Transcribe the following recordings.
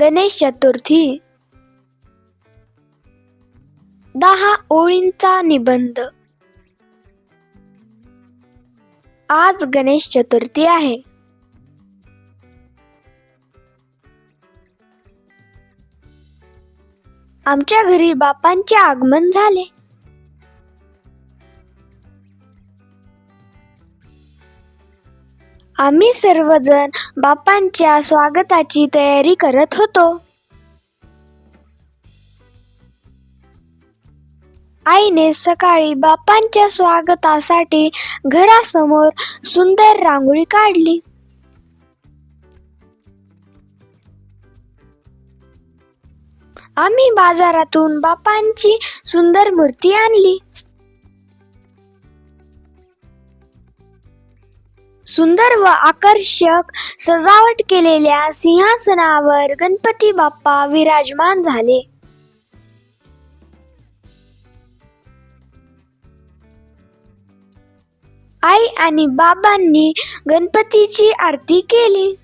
गणेश चतुर्थी. दहा ओळींचा निबंध. आज गणेश चतुर्थी आहे. आमच्या घरी बापांचे आगमन झाले. आम्ही सर्वजण बापांच्या स्वागताची तयारी करत होतो. आईने सकाळी बापांच्या स्वागतासाठी घरासमोर सुंदर रांगोळी काढली. आम्ही बाजारातून बापांची सुंदर मूर्ती आणली. सुंदर व आकर्षक सजावट केलेल्या सिंहासनावर गणपती बाप्पा विराजमान झाले. आई आणि बाबांनी गणपतीची आरती केली.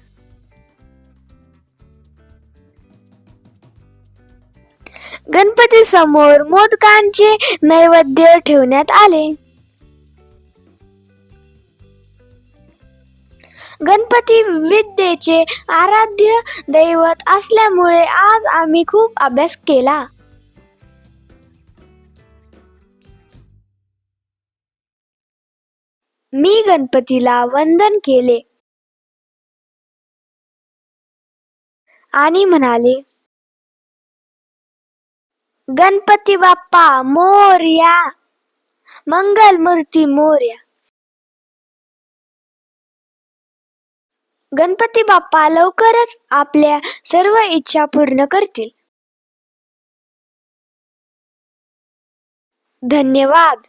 गणपती समोर मोदकांचे नैवेद्य ठेवण्यात आले. गणपती विद्येचे आराध्य दैवत असल्यामुळे आज आम्ही खूप अभ्यास केला. मी गणपतीला वंदन केले. आणि म्हणाले गणपती बाप्पा मोर्या! मंगल मूर्ती मोर्या! गणपती बाप्पा लवकरच आपल्या सर्व इच्छा पूर्ण करतील. धन्यवाद.